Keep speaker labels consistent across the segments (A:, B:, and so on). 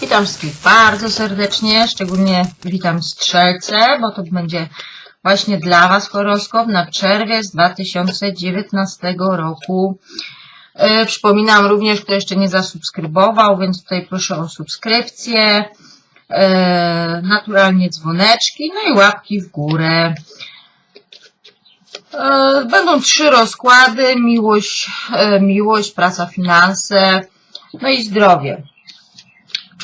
A: Witam wszystkich bardzo serdecznie, szczególnie witam strzelce, bo to będzie właśnie dla Was horoskop na czerwiec 2019 roku. E, przypominam również, kto jeszcze nie zasubskrybował, więc tutaj proszę o subskrypcję, e, naturalnie dzwoneczki, no i łapki w górę. E, Będą trzy rozkłady, miłość, miłość, praca, finanse, no i zdrowie.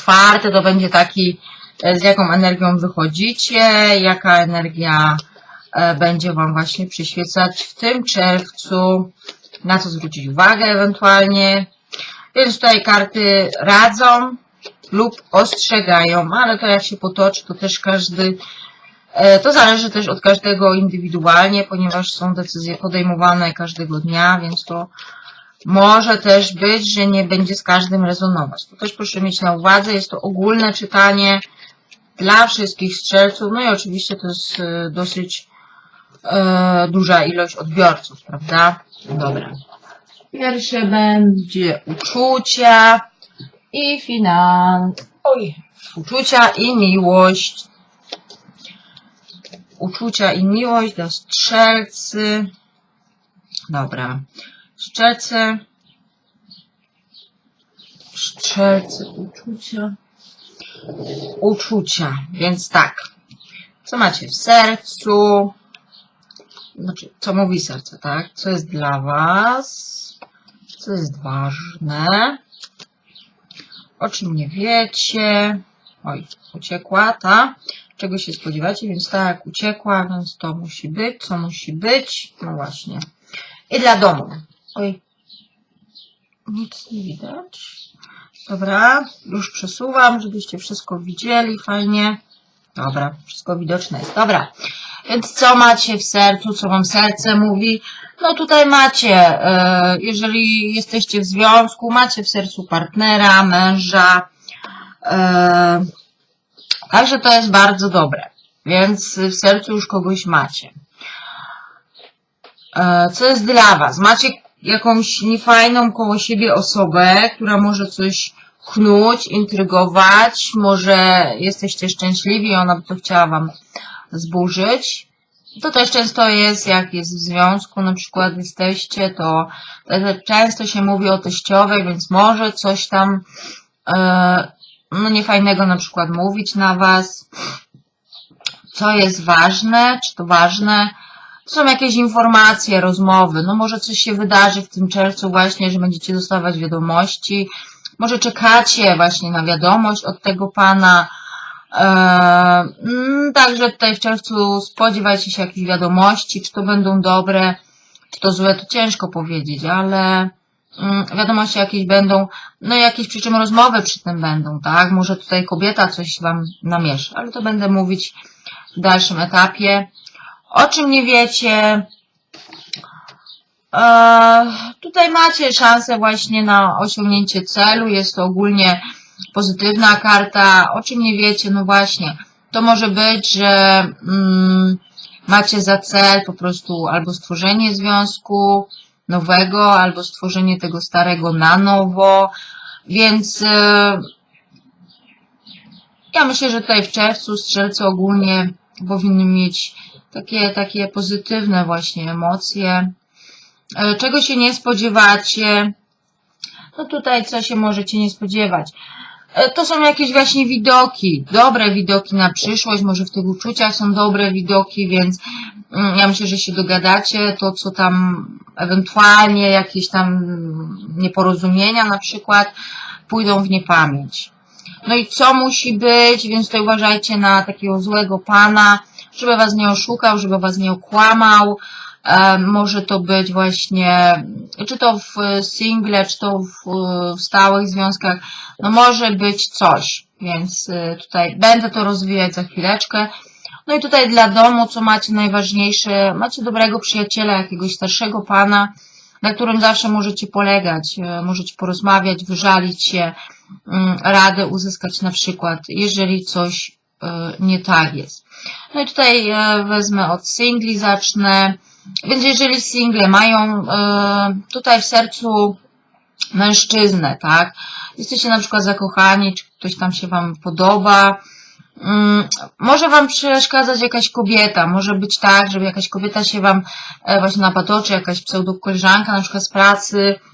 A: Czwarty to będzie taki, e, z jaką energią wychodzicie, jaka energia e, będzie Wam właśnie przyświecać w tym czerwcu, na co zwrócić uwagę ewentualnie. Więc tutaj karty radzą lub ostrzegają, ale to jak się potoczy, to też każdy, e, to zależy też od każdego indywidualnie, ponieważ są decyzje podejmowane każdego dnia, więc to może też być, że nie będzie z każdym rezonować. To też proszę mieć na uwadze, jest to ogólne czytanie dla wszystkich strzelców, no i oczywiście to jest e, dosyć e, duża ilość odbiorców, prawda? Dobra. Pierwsze będzie uczucia i finans. Oj, uczucia i miłość. Uczucia i miłość dla strzelcy. Dobra. Strzelcy. Strzelcy, uczucia. Uczucia, więc tak. Co macie w sercu? Znaczy, co mówi serce, tak? Co jest dla Was? Co jest ważne? O czym nie wiecie? Oj, uciekła, ta? Czego się spodziewacie? Więc tak, uciekła, więc to musi być. Co musi być? No właśnie. I dla domu. Oj, nic nie widać. Dobra, już przesuwam, żebyście wszystko widzieli fajnie. Dobra, wszystko widoczne jest. Dobra, więc co macie w sercu, co wam serce mówi? No tutaj macie, e, jeżeli jesteście w związku, macie w sercu partnera, męża. E, także to jest bardzo dobre. Więc w sercu już kogoś macie. E, Co jest dla Was? Macie jakąś niefajną koło siebie osobę, która może coś chnuć, intrygować, może jesteście szczęśliwi i ona by to chciała Wam zburzyć. To też często jest, jak jest w związku, na przykład jesteście, to to często się mówi o teściowej, więc może coś tam e, no niefajnego na przykład mówić na Was. Co jest ważne, czy to ważne? Są jakieś informacje, rozmowy, no może coś się wydarzy w tym czerwcu właśnie, że będziecie dostawać wiadomości, może czekacie właśnie na wiadomość od tego pana, eee, mm, także tutaj w czerwcu spodziewajcie się jakichś wiadomości, czy to będą dobre, czy to złe, to ciężko powiedzieć, ale mm, wiadomości jakieś będą, no jakieś przy czym rozmowy przy tym będą, tak, może tutaj kobieta coś wam namiesza, ale to będę mówić w dalszym etapie. O czym nie wiecie? Eee, tutaj macie szansę właśnie na osiągnięcie celu. Jest to ogólnie pozytywna karta. O czym nie wiecie? No właśnie. To może być, że mm, macie za cel po prostu albo stworzenie związku nowego, albo stworzenie tego starego na nowo. Więc e, ja myślę, że tutaj w czerwcu strzelcy ogólnie powinni mieć takie, takie pozytywne właśnie emocje. E, Czego się nie spodziewacie? No tutaj co się możecie nie spodziewać? E, To są jakieś właśnie widoki, dobre widoki na przyszłość, może w tych uczuciach są dobre widoki, więc mm, ja myślę, że się dogadacie, to co tam ewentualnie jakieś tam nieporozumienia na przykład pójdą w niepamięć. No i co musi być, więc tutaj uważajcie na takiego złego pana, żeby was nie oszukał, żeby was nie okłamał. Może to być właśnie, czy to w single, czy to w, w stałych związkach, no może być coś, więc e, tutaj będę to rozwijać za chwileczkę. No i tutaj dla domu, co macie najważniejsze, macie dobrego przyjaciela, jakiegoś starszego pana, na którym zawsze możecie polegać, e, możecie porozmawiać, wyżalić się, radę uzyskać na przykład, jeżeli coś e, nie tak jest. No i tutaj e, wezmę od singli, zacznę. Więc jeżeli single mają e, tutaj w sercu mężczyznę, tak? Jesteście na przykład zakochani, czy ktoś tam się Wam podoba. Mm, Może Wam przeszkadzać jakaś kobieta, może być tak, żeby jakaś kobieta się Wam właśnie napatoczy, jakaś pseudokoleżanka na przykład z pracy, mm,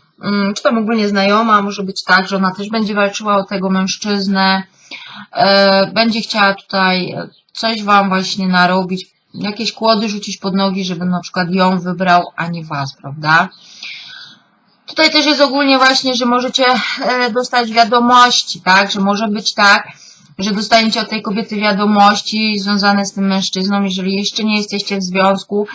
A: czy tam ogólnie znajoma, może być tak, że ona też będzie walczyła o tego mężczyznę, e, będzie chciała tutaj coś Wam właśnie narobić, jakieś kłody rzucić pod nogi, żeby na przykład ją wybrał, a nie Was, prawda? Tutaj też jest ogólnie właśnie, że możecie e, dostać wiadomości, tak? Że może być tak, że dostaniecie od tej kobiety wiadomości związane z tym mężczyzną. Jeżeli jeszcze nie jesteście w związku,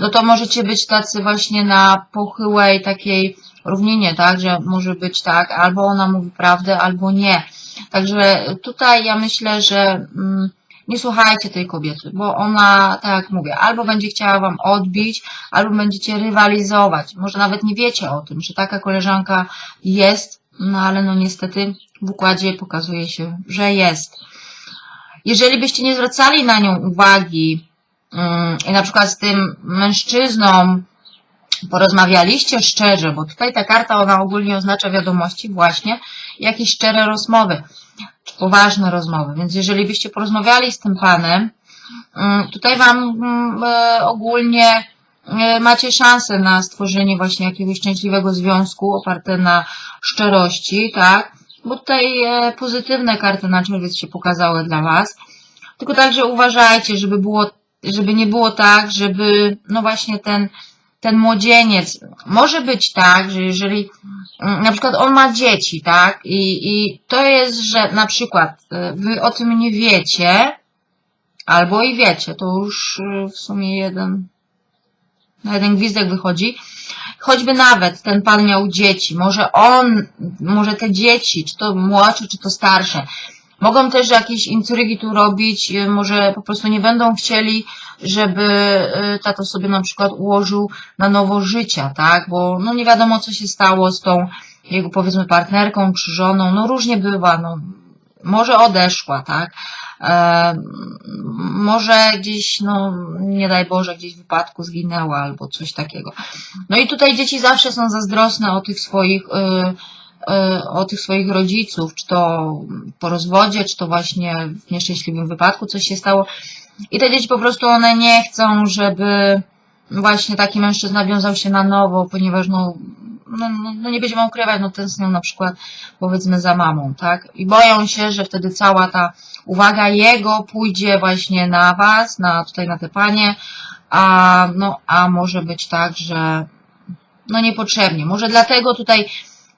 A: no to możecie być tacy właśnie na pochyłej takiej równinie, tak? Że może być tak, albo ona mówi prawdę, albo nie. Także tutaj ja myślę, że mm, nie słuchajcie tej kobiety, bo ona, tak jak mówię, albo będzie chciała wam odbić, albo będziecie rywalizować. Może nawet nie wiecie o tym, że taka koleżanka jest, no ale no niestety w układzie pokazuje się, że jest. Jeżeli byście nie zwracali na nią uwagi mm, i na przykład z tym mężczyzną porozmawialiście szczerze, bo tutaj ta karta, ona ogólnie oznacza wiadomości właśnie, jakieś szczere rozmowy, czy poważne rozmowy. Więc jeżeli byście porozmawiali z tym panem, mm, tutaj wam mm, e, ogólnie e, macie szansę na stworzenie właśnie jakiegoś szczęśliwego związku oparte na szczerości, tak? Bo tutaj e, pozytywne karty na czerwiec się pokazały dla was. Tylko także uważajcie, żeby było, żeby nie było tak, żeby, no właśnie ten, ten młodzieniec, może być tak, że jeżeli mm, na przykład on ma dzieci, tak, i, i to jest, że na przykład y, wy o tym nie wiecie, albo i wiecie, to już y, w sumie jeden, na jeden gwizdek wychodzi, choćby nawet ten pan miał dzieci, może on, może te dzieci, czy to młodsze, czy to starsze, mogą też jakieś intrygi tu robić, y, może po prostu nie będą chcieli, żeby y, tato sobie na przykład ułożył na nowo życia, tak? Bo no nie wiadomo, co się stało z tą jego powiedzmy partnerką czy żoną, no różnie bywa, no może odeszła, tak? E, może gdzieś, no nie daj Boże, gdzieś w wypadku zginęła albo coś takiego. No i tutaj dzieci zawsze są zazdrosne o tych swoich y, o tych swoich rodziców, czy to po rozwodzie, czy to właśnie w nieszczęśliwym wypadku coś się stało. I te dzieci po prostu one nie chcą, żeby właśnie taki mężczyzna wiązał się na nowo, ponieważ no, no, no, no nie będziemy ukrywać, no tęsknią na przykład powiedzmy za mamą, tak? I boją się, że wtedy cała ta uwaga jego pójdzie właśnie na was, na tutaj na te panie, a no, a może być tak, że no niepotrzebnie. Może dlatego tutaj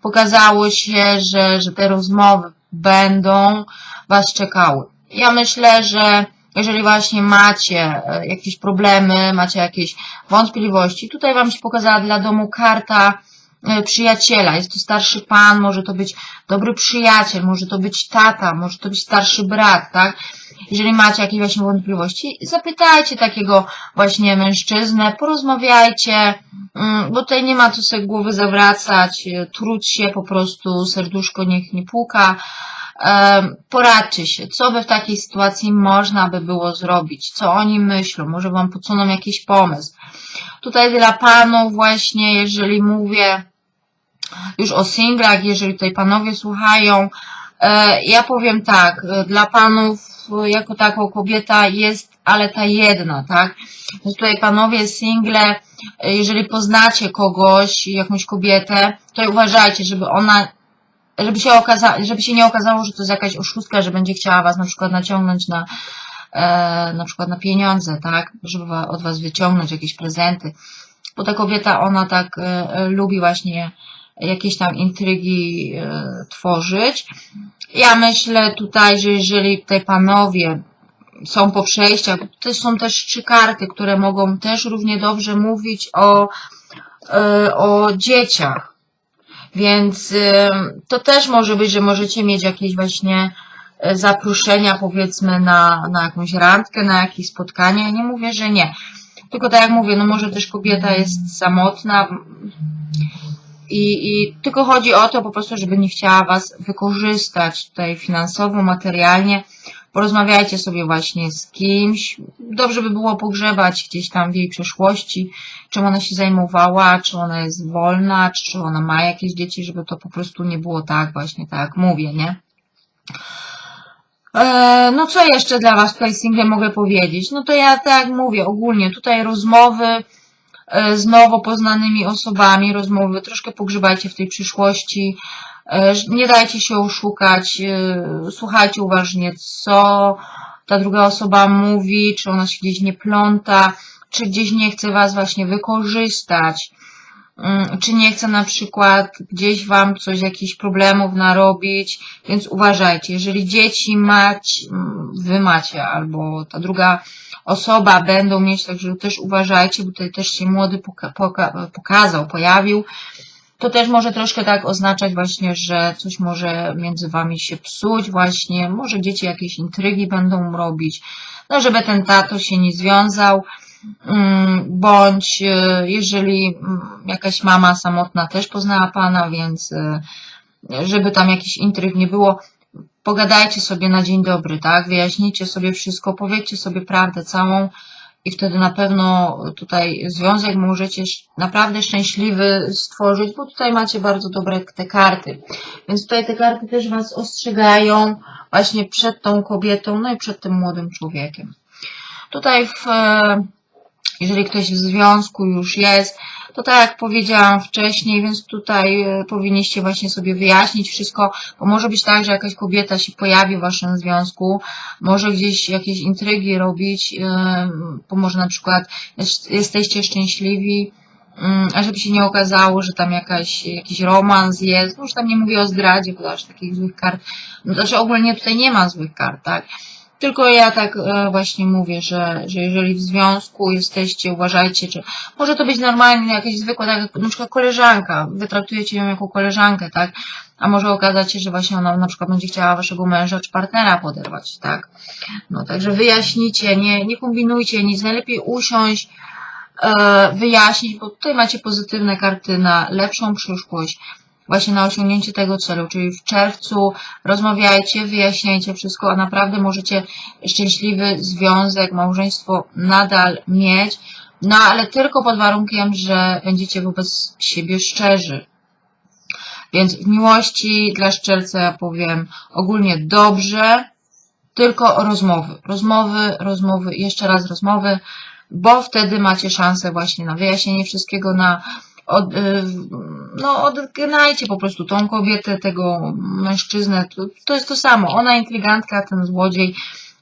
A: pokazało się, że, że te rozmowy będą was czekały. Ja myślę, że jeżeli właśnie macie e, jakieś problemy, macie jakieś wątpliwości, tutaj Wam się pokazała dla domu karta e, przyjaciela. Jest to starszy pan, może to być dobry przyjaciel, może to być tata, może to być starszy brat, tak? Jeżeli macie jakieś właśnie wątpliwości, zapytajcie takiego właśnie mężczyznę, porozmawiajcie, mm, bo tutaj nie ma co sobie głowy zawracać, truć się po prostu, serduszko niech nie puka. Poradźcie się, co by w takiej sytuacji można by było zrobić, co oni myślą, może Wam podsuną jakiś pomysł. Tutaj dla Panów właśnie, jeżeli mówię już o singlach, jeżeli tutaj Panowie słuchają, e, ja powiem tak, e, dla Panów jako taką kobieta jest, ale ta jedna, tak? Więc tutaj Panowie single, e, jeżeli poznacie kogoś, jakąś kobietę, to uważajcie, żeby ona żeby się, okaza żeby się nie okazało, że to jest jakaś oszustka, że będzie chciała was na przykład naciągnąć na, e, na przykład na pieniądze, tak, żeby od was wyciągnąć jakieś prezenty. Bo ta kobieta, ona tak e, e, lubi właśnie jakieś tam intrygi e, tworzyć. Ja myślę tutaj, że jeżeli tutaj panowie są po przejściach, to są też trzy karty, które mogą też równie dobrze mówić o, e, o dzieciach. Więc y, to też może być, że możecie mieć jakieś właśnie e, zaproszenia, powiedzmy, na, na jakąś randkę, na jakieś spotkanie. Ja nie mówię, że nie. Tylko tak jak mówię, no może też kobieta jest samotna i, i tylko chodzi o to po prostu, żeby nie chciała was wykorzystać tutaj finansowo, materialnie, Porozmawiajcie sobie właśnie z kimś. Dobrze by było pogrzebać gdzieś tam w jej przeszłości, czym ona się zajmowała, czy ona jest wolna, czy ona ma jakieś dzieci, żeby to po prostu nie było tak właśnie, tak mówię, nie? E, No co jeszcze dla Was tutaj single mogę powiedzieć? No to ja tak mówię, ogólnie tutaj rozmowy z nowo poznanymi osobami, rozmowy, troszkę pogrzebajcie w tej przyszłości, e, nie dajcie się oszukać, e, słuchajcie uważnie, co ta druga osoba mówi, czy ona się gdzieś nie pląta, czy gdzieś nie chce Was właśnie wykorzystać, Mm, czy nie chce na przykład gdzieś wam coś, jakichś problemów narobić, więc uważajcie, jeżeli dzieci mać, mm, wy macie, albo ta druga osoba będą mieć, także też uważajcie, bo tutaj też się młody poka poka pokazał, pojawił, to też może troszkę tak oznaczać właśnie, że coś może między wami się psuć właśnie, może dzieci jakieś intrygi będą robić, no żeby ten tato się nie związał, Mm, bądź e, jeżeli mm, jakaś mama samotna też poznała Pana, więc e, żeby tam jakiś intryg nie było, pogadajcie sobie na dzień dobry, tak? Wyjaśnijcie sobie wszystko, powiedzcie sobie prawdę całą i wtedy na pewno tutaj związek możecie naprawdę szczęśliwy stworzyć, bo tutaj macie bardzo dobre te karty. Więc tutaj te karty też Was ostrzegają właśnie przed tą kobietą, no i przed tym młodym człowiekiem. Tutaj w e, jeżeli ktoś w związku już jest, to tak jak powiedziałam wcześniej, więc tutaj e, powinniście właśnie sobie wyjaśnić wszystko, bo może być tak, że jakaś kobieta się pojawi w waszym związku, może gdzieś jakieś intrygi robić, bo może na przykład jesteście szczęśliwi, mm, a żeby się nie okazało, że tam jakaś, jakiś romans jest, już tam nie mówię o zdradzie, bo aż takich złych kart, no, znaczy ogólnie tutaj nie ma złych kart, tak, tylko ja tak e, właśnie mówię, że, że jeżeli w związku jesteście, uważajcie, czy może to być normalnie jakaś zwykła, tak jak na przykład koleżanka, wy traktujecie ją jako koleżankę, tak? A może okazać się, że właśnie ona na przykład będzie chciała waszego męża czy partnera poderwać, tak? No także wyjaśnijcie, nie, nie kombinujcie nic, najlepiej usiąść, e, wyjaśnić, bo tutaj macie pozytywne karty na lepszą przyszłość, właśnie na osiągnięcie tego celu, czyli w czerwcu rozmawiajcie, wyjaśniajcie wszystko, a naprawdę możecie szczęśliwy związek, małżeństwo nadal mieć, no ale tylko pod warunkiem, że będziecie wobec siebie szczerzy. Więc w miłości dla szczerca ja powiem ogólnie dobrze, tylko rozmowy, rozmowy, rozmowy, jeszcze raz rozmowy, bo wtedy macie szansę właśnie na wyjaśnienie wszystkiego, na od, y, no, odgnajcie po prostu tą kobietę, tego mężczyznę. To, to jest to samo. Ona intrygantka, ten złodziej.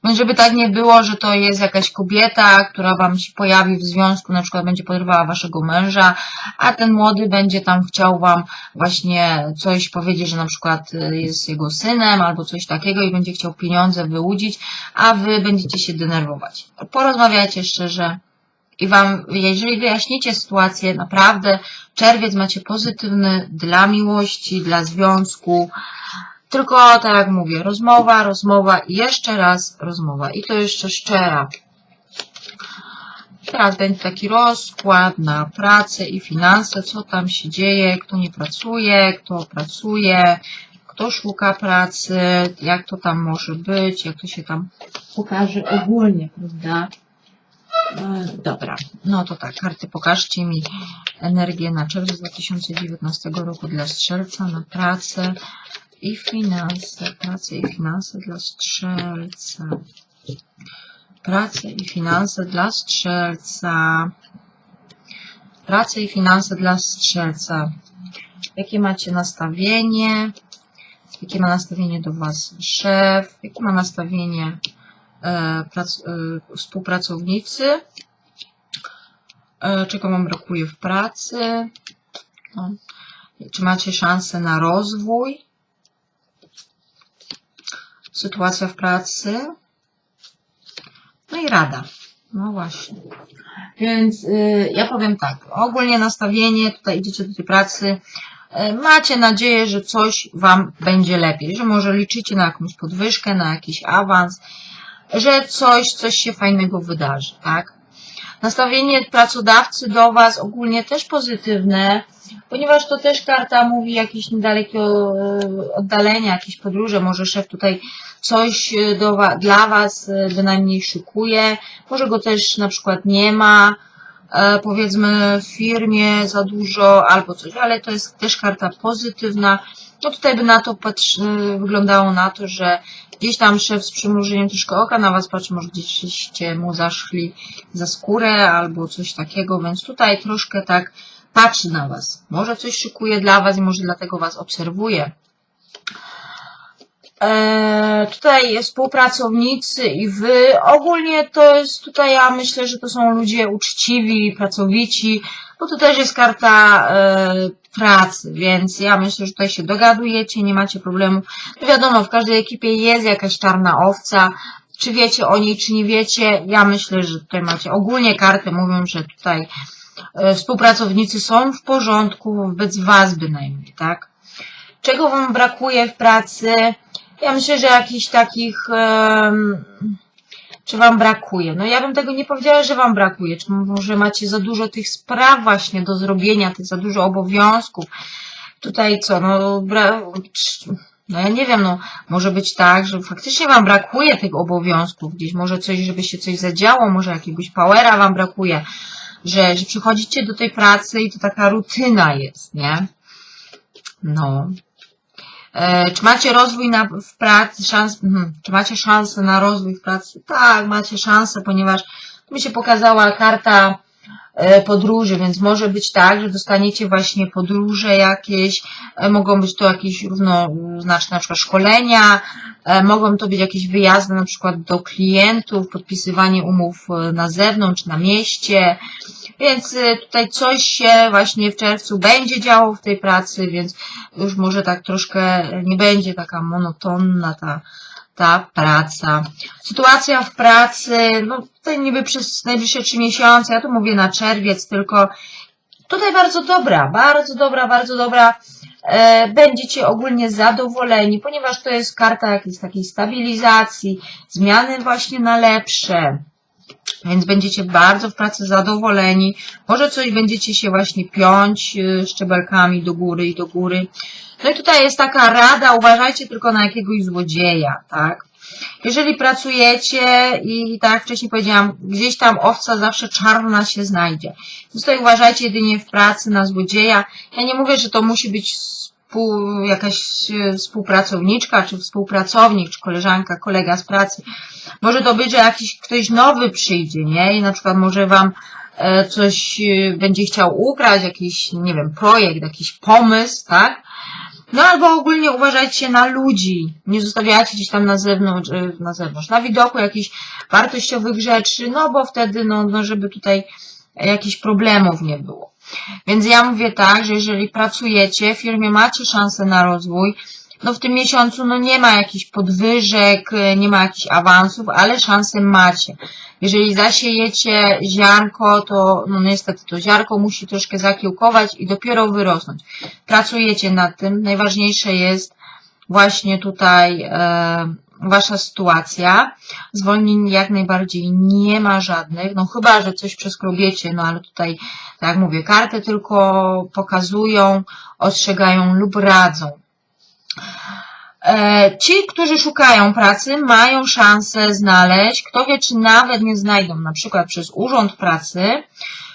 A: Więc żeby tak nie było, że to jest jakaś kobieta, która wam się pojawi w związku, na przykład będzie podrywała waszego męża, a ten młody będzie tam chciał wam właśnie coś powiedzieć, że na przykład y, jest jego synem albo coś takiego i będzie chciał pieniądze wyłudzić, a wy będziecie się denerwować. Porozmawiajcie szczerze, i Wam, jeżeli wyjaśnicie sytuację, naprawdę czerwiec macie pozytywny dla miłości, dla związku, tylko tak jak mówię, rozmowa, rozmowa i jeszcze raz rozmowa i to jeszcze szczera. Teraz będzie taki rozkład na pracę i finanse, co tam się dzieje, kto nie pracuje, kto pracuje, kto szuka pracy, jak to tam może być, jak to się tam pokaże ogólnie, prawda? E, Dobra, no to tak, karty pokażcie mi energię na czerwiec 2019 roku dla strzelca, na pracę i finanse, pracę i finanse dla strzelca. Pracę i finanse dla strzelca. Pracę i finanse dla strzelca. Jakie macie nastawienie? Jakie ma nastawienie do Was szef? Jakie ma nastawienie prac, e, współpracownicy, e, czego Wam brakuje w pracy, no. czy macie szansę na rozwój, sytuacja w pracy, no i rada. No właśnie. Więc y, ja powiem tak, ogólnie nastawienie, tutaj idziecie do tej pracy, y, macie nadzieję, że coś Wam będzie lepiej, że może liczycie na jakąś podwyżkę, na jakiś awans, że coś, coś się fajnego wydarzy, tak? Nastawienie pracodawcy do Was ogólnie też pozytywne, ponieważ to też karta mówi jakieś niedalekie e, oddalenia, jakieś podróże, może szef tutaj coś e, do, dla Was e, bynajmniej szykuje, może go też na przykład nie ma, powiedzmy w firmie za dużo albo coś, ale to jest też karta pozytywna. No tutaj by na to wyglądało na to, że gdzieś tam szef z przymrużeniem troszkę oka na Was patrzy, może gdzieście mu zaszli za skórę albo coś takiego, więc tutaj troszkę tak patrzy na Was. Może coś szykuje dla Was i może dlatego Was obserwuje. Eee, tutaj współpracownicy i wy, ogólnie to jest tutaj, ja myślę, że to są ludzie uczciwi, pracowici, bo to też jest karta e, pracy, więc ja myślę, że tutaj się dogadujecie, nie macie problemu. No wiadomo, w każdej ekipie jest jakaś czarna owca, czy wiecie o niej, czy nie wiecie, ja myślę, że tutaj macie ogólnie kartę, mówią, że tutaj e, współpracownicy są w porządku wobec was bynajmniej, tak? Czego wam brakuje w pracy? Ja myślę, że jakichś takich, em, czy wam brakuje? No ja bym tego nie powiedziała, że wam brakuje. Czy może macie za dużo tych spraw właśnie do zrobienia, tych za dużo obowiązków. Tutaj co, no, no ja nie wiem, no może być tak, że faktycznie wam brakuje tych obowiązków gdzieś, może coś, żeby się coś zadziało, może jakiegoś powera wam brakuje, że, że przychodzicie do tej pracy i to taka rutyna jest, nie? No. E, Czy macie rozwój na, w pracy, szans, mhm. czy macie szansę na rozwój w pracy? Tak, macie szansę, ponieważ tu mi się pokazała karta e, podróży, więc może być tak, że dostaniecie właśnie podróże jakieś, e, mogą być to jakieś równoznaczne na przykład szkolenia, mogą to być jakieś wyjazdy na przykład do klientów, podpisywanie umów na zewnątrz, na mieście, więc e, tutaj coś się właśnie w czerwcu będzie działo w tej pracy, więc już może tak troszkę nie będzie taka monotonna ta, ta praca. Sytuacja w pracy, no tutaj niby przez najbliższe trzy miesiące, ja tu mówię na czerwiec, tylko tutaj bardzo dobra, bardzo dobra, bardzo dobra. E, będziecie ogólnie zadowoleni, ponieważ to jest karta jakiejś takiej stabilizacji, zmiany właśnie na lepsze. Więc będziecie bardzo w pracy zadowoleni. Może coś będziecie się właśnie piąć y, szczebelkami do góry i do góry. No i tutaj jest taka rada, uważajcie tylko na jakiegoś złodzieja, tak? Jeżeli pracujecie i tak jak wcześniej powiedziałam, gdzieś tam owca zawsze czarna się znajdzie. Więc tutaj uważajcie jedynie w pracy na złodzieja. Ja nie mówię, że to musi być współ, jakaś e, współpracowniczka, czy współpracownik, czy koleżanka, kolega z pracy. Może to być, że jakiś ktoś nowy przyjdzie, nie? I na przykład może wam e, coś e, będzie chciał ukraść, jakiś, nie wiem, projekt, jakiś pomysł, tak? No albo ogólnie uważajcie na ludzi. Nie zostawiajcie gdzieś tam na zewnątrz, na zewnątrz, na widoku jakichś wartościowych rzeczy, no bo wtedy, no, no żeby tutaj jakichś problemów nie było. Więc ja mówię tak, że jeżeli pracujecie w firmie, macie szansę na rozwój, no w tym miesiącu no nie ma jakichś podwyżek, e, nie ma jakichś awansów, ale szansę macie. Jeżeli zasiejecie ziarnko, to no niestety to ziarnko musi troszkę zakiełkować i dopiero wyrosnąć. Pracujecie nad tym. Najważniejsze jest właśnie tutaj e, wasza sytuacja. Zwolnień jak najbardziej nie ma żadnych, no chyba, że coś przeskrobiecie, no ale tutaj, tak jak mówię, karty tylko pokazują, ostrzegają lub radzą. E, Ci, którzy szukają pracy, mają szansę znaleźć, kto wie, czy nawet nie znajdą, na przykład przez Urząd Pracy,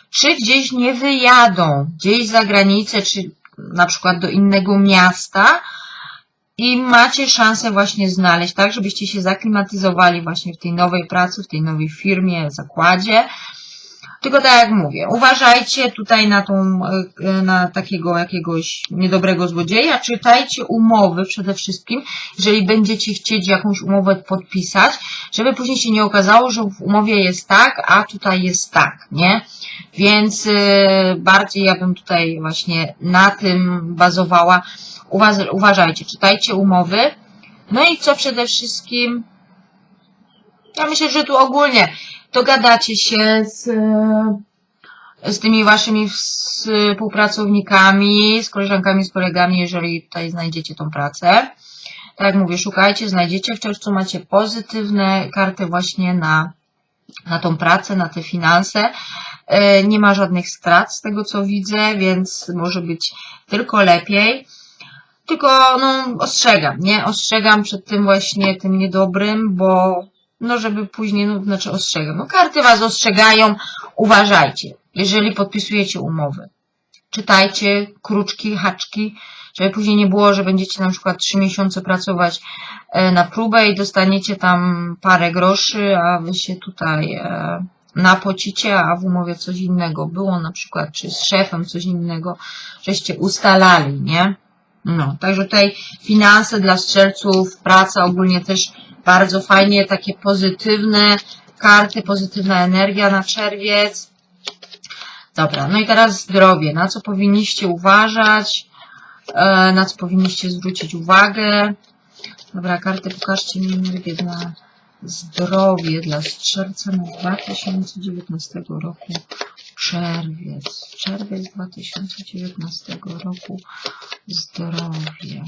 A: czy gdzieś nie wyjadą, gdzieś za granicę, czy na przykład do innego miasta i macie szansę właśnie znaleźć, tak, żebyście się zaklimatyzowali właśnie w tej nowej pracy, w tej nowej firmie, zakładzie. Tylko tak jak mówię, uważajcie tutaj na tą, e, na takiego jakiegoś niedobrego złodzieja, czytajcie umowy przede wszystkim, jeżeli będziecie chcieć jakąś umowę podpisać, żeby później się nie okazało, że w umowie jest tak, a tutaj jest tak, nie? Więc e, bardziej ja bym tutaj właśnie na tym bazowała. Uważ, uważajcie, czytajcie umowy. No i co przede wszystkim, ja myślę, że tu ogólnie dogadacie się z, z tymi waszymi współpracownikami, z koleżankami, z kolegami, jeżeli tutaj znajdziecie tą pracę. Tak jak mówię, szukajcie, znajdziecie. W czerwcu macie pozytywne karty właśnie na, na tą pracę, na te finanse. E, Nie ma żadnych strat z tego co widzę, więc może być tylko lepiej. Tylko no, ostrzegam, nie? Ostrzegam przed tym właśnie tym niedobrym, bo no żeby później, no znaczy ostrzegam. No karty was ostrzegają, uważajcie, jeżeli podpisujecie umowy. Czytajcie kruczki, haczki, żeby później nie było, że będziecie na przykład trzy miesiące pracować e, na próbę i dostaniecie tam parę groszy, a wy się tutaj e, napocicie, a w umowie coś innego było na przykład, czy z szefem coś innego, żeście ustalali, nie? No, także tutaj finanse dla strzelców, praca ogólnie też bardzo fajnie, takie pozytywne karty, pozytywna energia na czerwiec. Dobra, no i teraz zdrowie. Na co powinniście uważać? E, Na co powinniście zwrócić uwagę? Dobra, karty pokażcie mi energię dla zdrowie dla strzelca na 2019 roku. Czerwiec. Czerwiec 2019 roku. Zdrowie.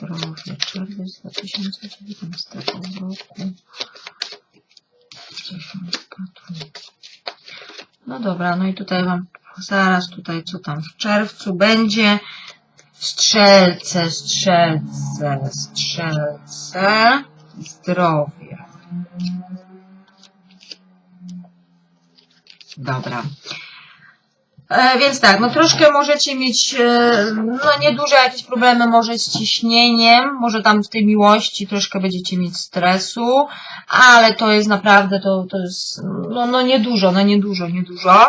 A: Zdrowie. Czerwiec 2019 roku. Dziesiątka. No dobra, no i tutaj wam zaraz tutaj co tam w czerwcu będzie. Strzelce, strzelce, strzelce. Zdrowie. Dobra. E, więc tak, no troszkę możecie mieć, e, no nieduże jakieś problemy może z ciśnieniem, może tam w tej miłości troszkę będziecie mieć stresu, ale to jest naprawdę, to, to jest, no, no niedużo, no niedużo, niedużo.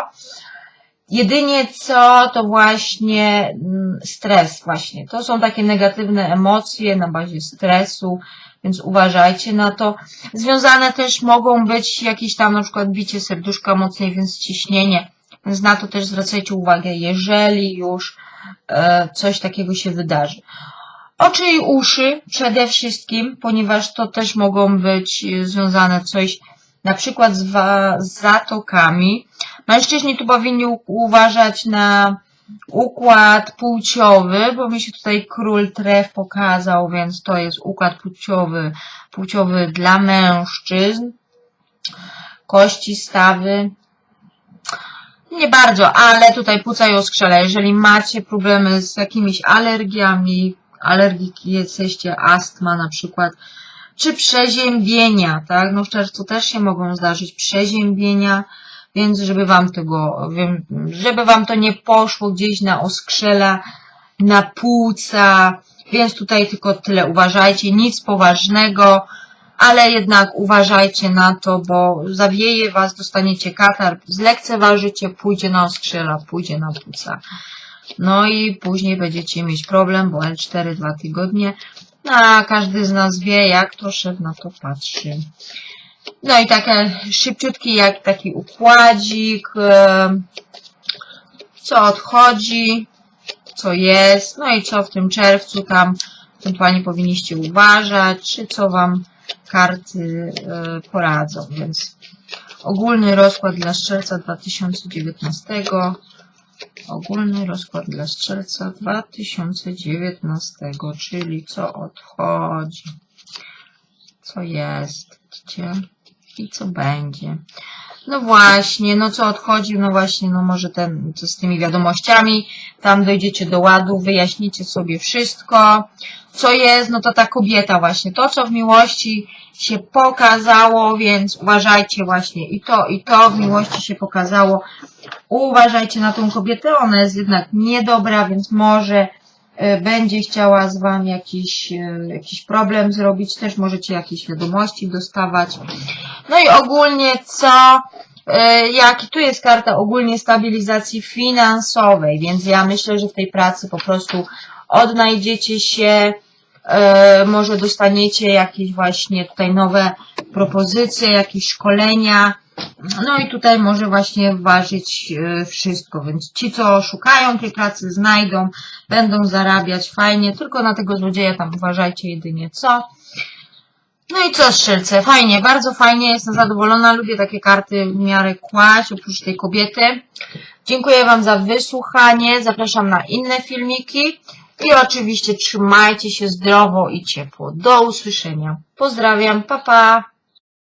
A: Jedynie co, to właśnie mm, stres właśnie. To są takie negatywne emocje na bazie stresu, więc uważajcie na to. Związane też mogą być jakieś tam na przykład bicie serduszka mocniej, więc ciśnienie. Więc na to też zwracajcie uwagę, jeżeli już e, coś takiego się wydarzy. Oczy i uszy przede wszystkim, ponieważ to też mogą być e, związane coś na przykład z, z zatokami. Mężczyźni tu powinni uważać na układ płciowy, bo mi się tutaj król tref pokazał, więc to jest układ płciowy, płciowy dla mężczyzn. Kości, stawy. Nie bardzo, ale tutaj płuca i oskrzela. Jeżeli macie problemy z jakimiś alergiami, alergiki jesteście, astma na przykład, czy przeziębienia, tak? No w czerwcu też się mogą zdarzyć przeziębienia, więc żeby wam tego, żeby wam to nie poszło gdzieś na oskrzela, na płuca, więc tutaj tylko tyle uważajcie, nic poważnego, ale jednak uważajcie na to, bo zawieje was, dostaniecie katar, zlekceważycie, pójdzie na oskrzela, pójdzie na płuca. No i później będziecie mieć problem, bo L4 dwa tygodnie, a każdy z nas wie, jak to szef na to patrzy. No i takie szybciutki, jak taki układzik, co odchodzi, co jest, no i co w tym czerwcu tam ewentualnie powinniście uważać, czy co wam karty e, poradzą, więc ogólny rozkład dla strzelca 2019, ogólny rozkład dla strzelca 2019, czyli co odchodzi, co jest, gdzie i co będzie. No właśnie, no co odchodzi, no właśnie, no może ten, co z tymi wiadomościami, tam dojdziecie do ładu, wyjaśnicie sobie wszystko, co jest, no to ta kobieta właśnie, to co w miłości się pokazało, więc uważajcie właśnie i to, i to w miłości się pokazało, uważajcie na tą kobietę, ona jest jednak niedobra, więc może e, będzie chciała z wami jakiś, e, jakiś problem zrobić, też możecie jakieś wiadomości dostawać. No i ogólnie co, e, jak tu jest karta ogólnie stabilizacji finansowej, więc ja myślę, że w tej pracy po prostu odnajdziecie się, e, może dostaniecie jakieś właśnie tutaj nowe propozycje, jakieś szkolenia, no i tutaj może właśnie ważyć e, wszystko, więc ci, co szukają tej pracy, znajdą, będą zarabiać fajnie, tylko na tego złodzieja tam uważajcie jedynie co. No i co strzelce, fajnie, bardzo fajnie, jestem zadowolona, lubię takie karty w miarę kłaść, oprócz tej kobiety. Dziękuję Wam za wysłuchanie, zapraszam na inne filmiki i oczywiście trzymajcie się zdrowo i ciepło. Do usłyszenia. Pozdrawiam, pa pa!